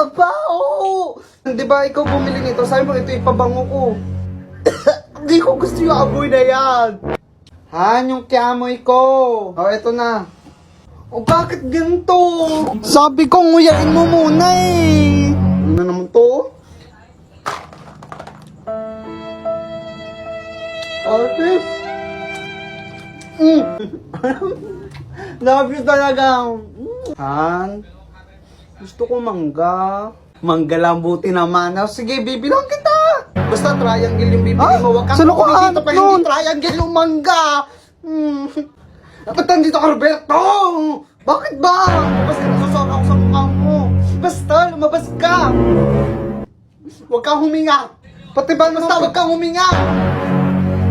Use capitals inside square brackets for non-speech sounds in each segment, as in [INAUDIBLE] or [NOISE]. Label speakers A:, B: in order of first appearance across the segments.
A: Aba, oo! Di ba ikaw bumili nito? Sabi mo, ito ipabango ko. [COUGHS] Hindi ko gusto yung amoy na yan. Han, yung kiamoy ko. O, eto na. O, bakit ganito? Sabi ko, nguyain mo muna eh. Ano naman to? Ate. Mm. [LAUGHS] Love you talaga. Mm. Han, gusto ko mangga. Mangga lang buti naman. O, sige, bibilang kita. Basta triangle yung bibili mo. Huwag kang kumikita pa hindi triangle yung mangga. Hmm. Dapat nandito ka, Roberto! Bakit ba? Lumabas ka, ako sa mukha mo. Basta, lumabas ka. Huwag kang huminga. Pati ba, basta huwag kang huminga.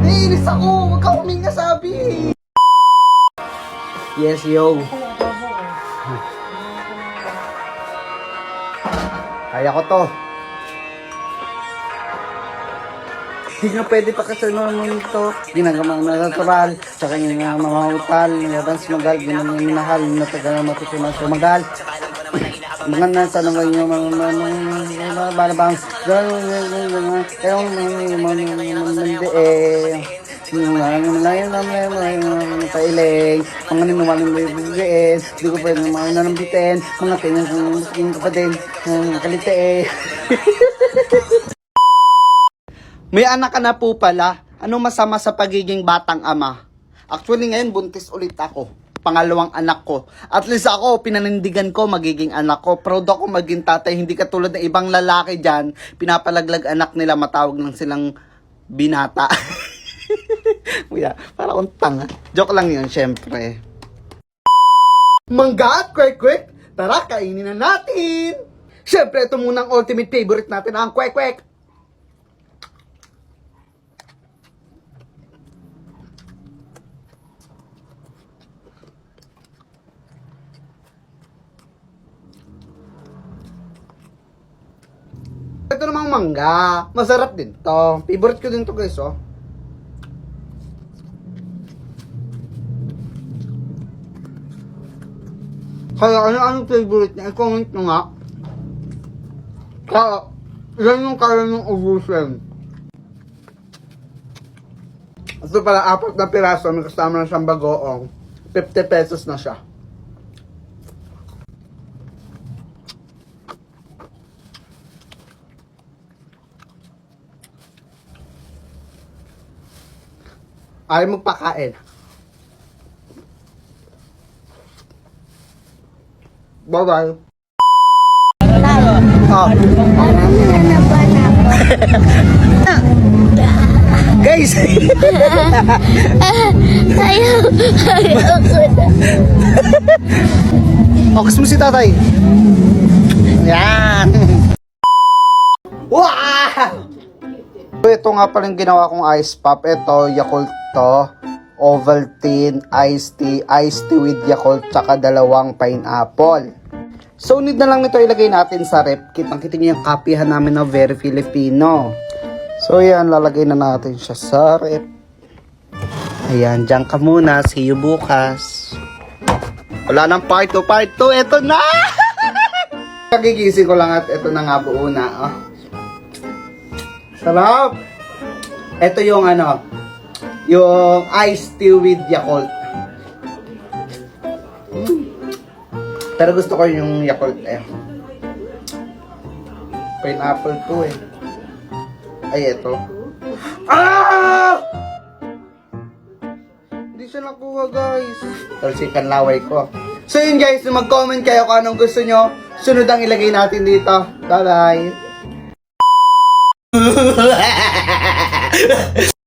A: Naiinis ako. Huwag kang huminga, sabi. Yes, yo. Kaya ko to. Hindi na pwede pa kasi naman ito. Ginagawa na natural. Sa kanya nga mga utal. Nagabang sumagal. Ginagawa minahal. Natagal na matutunan sumagal. Mga nasa nang ganyan mga mga balabang. Pero mga mga eh. Mga layo na mga pailing, mga ninuwaling may bugiin, di ko pwede mga nanambitin, mga tingin kong musking ka pa din, mga kalite eh. [LAUGHS] May anak ka na po pala. Ano masama sa pagiging batang ama? Actually ngayon buntis ulit ako. Pangalawang anak ko. At least ako, pinanindigan ko magiging anak ko. Proud ako maging tatay. Hindi katulad ng ibang lalaki dyan. Pinapalaglag anak nila, matawag lang silang binata. [LAUGHS] [LAUGHS] Kuya, para akong tanga. Joke lang yun, syempre. Mangga at kwek-kwek, tara kainin na natin! Syempre, ito muna ang ultimate favorite natin, ang kwek-kwek. Ito namang mangga. Masarap din to. Favorite ko din to guys, oh. Kaya ano anong favorite niya? I-comment nyo nga. Kaya, yan yung kaya ng ubusin. Ito pala, apat na piraso, may kasama na siyang bagoong. 50 pesos na siya. Ayaw magpakain. Bye-bye. Ah. Guys!
B: Ko na.
A: Focus mo si tatay. Yan. Wow! Ito nga pala yung ginawa kong ice pop. Ito, Yakult to. Ovaltine, iced tea, iced tea with Yakult, tsaka dalawang pineapple. So, need na lang nito ilagay natin sa rep. Kitang-kita niyo yung kapihan namin na very Filipino. So, yan, lalagay na natin siya sa rep. Ayan, dyan ka muna. See you bukas. Wala nang part 2, part 2, eto na! [LAUGHS] Kagigising ko lang at eto na nga buo na, oh. Sarap! Ito yung ano, yung iced tea with Yakult. Pero gusto ko yung Yakult eh. Pineapple to eh. Ay, eto. Ah! Hindi siya nakuha, guys. Talsikan laway ko. So yun guys, mag-comment kayo kung anong gusto nyo. Sunod ang ilagay natin dito. Bye-bye. [LAUGHS]